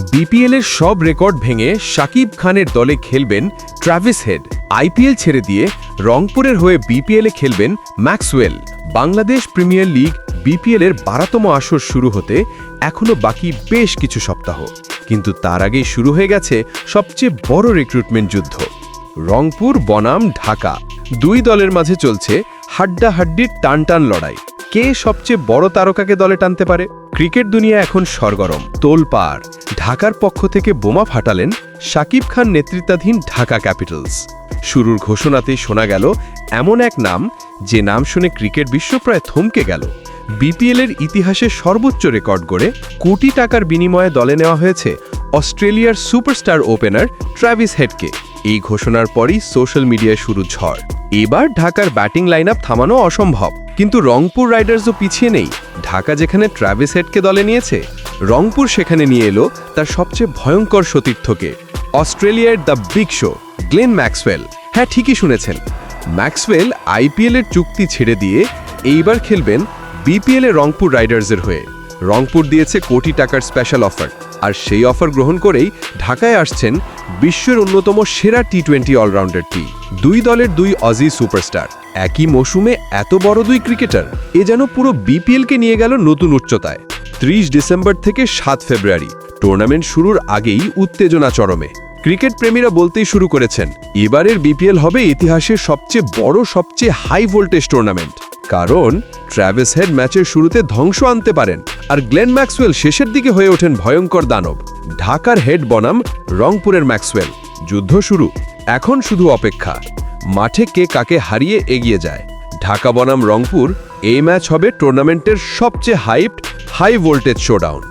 BPL এর সব record ভেঙে শাকিব খানের দলে খেলবেন ট্রাভিস হেড। আইপিএল ছেড়ে দিয়ে রংপুরের হয়ে বিপিএল খেলবেন Maxwell. Bangladesh premier league BPL এর বারোতম আসর শুরু হতে এখনও বাকি বেশ কিছু সপ্তাহ। কিন্তু তার আগেই শুরু হয়ে গেছে সবচেয়ে বড় রিক্রুটমেন্ট যুদ্ধ। রংপুর, বনাম, ঢাকা। দুই দলের মাঝে চলছে হাড্ডাহাড্ডির টানটান লড়াই। কে সবচেয়ে বড় তারকাকে দলে টানতে পারে? ক্রিকেট দুনিয়া এখন সরগরম। তোলপাড় ঢাকার পক্ষ থেকে বোমা ফাটালেন শাকিব খান নেতৃত্বাধীন ঢাকা ক্যাপিটালস। শুরুর ঘোষণাতেই শোনা গেল, এমন এক নাম যে নাম শুনে ক্রিকেট বিশ্ব প্রায় থমকে গেল। বিপিএলের ইতিহাসে সর্বোচ্চ রেকর্ড গড়ে কোটি টাকার বিনিময়ে দলে নেওয়া হয়েছে অস্ট্রেলিয়ার সুপারস্টার ওপেনার ট্র্যাভিস হেডকে। এই ঘোষণার পরই সোশ্যাল মিডিয়ায় শুরু ঝড়। এবার ঢাকার ব্যাটিং লাইন থামানো অসম্ভব। কিন্তু রংপুর রাইডার্সও পিছিয়ে নেই। ঢাকা যেখানে ট্র্যাভিস হেডকে দলে নিয়েছে, রংপুর সেখানে নিয়ে এলো তার সবচেয়ে ভয়ঙ্কর সতীর্থকে। অস্ট্রেলিয়ার the big show Glenn Maxwell. হ্যাঁ ঠিকই শুনেছেন। ম্যাক্সওয়েল আইপিএলের চুক্তি ছেড়ে দিয়ে এইবার খেলবেন বিপিএল রংপুর রাইডার্সের হয়ে। রংপুর দিয়েছে কোটি টাকার স্পেশাল অফার আর সেই অফার গ্রহণ করেই ঢাকায় আসছেন বিশ্বের অন্যতম সেরা টি টোয়েন্টি অলরাউন্ডারটি দুই দলের দুই অজি সুপারস্টার একই মৌসুমে এত বড় দুই ক্রিকেটার এ যেন পুরো বিপিএলকে নিয়ে গেল নতুন উচ্চতায়। ত্রিশ ডিসেম্বর থেকে সাত ফেব্রুয়ারি। টুর্নামেন্ট শুরুর আগেই উত্তেজনা চরমে। ক্রিকেট প্রেমীরা বলতেই শুরু করেছেন, এবারের বিপিএল হবে ইতিহাসের সবচেয়ে বড়, সবচেয়ে হাই ভোল্টেজ টুর্নামেন্ট কারণ ট্র্যাভিস হেড ম্যাচের শুরুতে ধ্বংস আনতে পারেন। আর গ্লেন ম্যাক্সওয়েল শেষের দিকে হয়ে ওঠেন ভয়ঙ্কর দানব। ঢাকার হেড বনাম রংপুরের ম্যাক্সওয়েল। যুদ্ধ শুরু। এখন শুধু অপেক্ষা। মাঠে কে কাকে হারিয়ে এগিয়ে যায়। ঢাকা বনাম রংপুর এই ম্যাচ হবে টুর্নামেন্টের সবচেয়ে হাইপড হাই ভোল্টেজ শোডাউন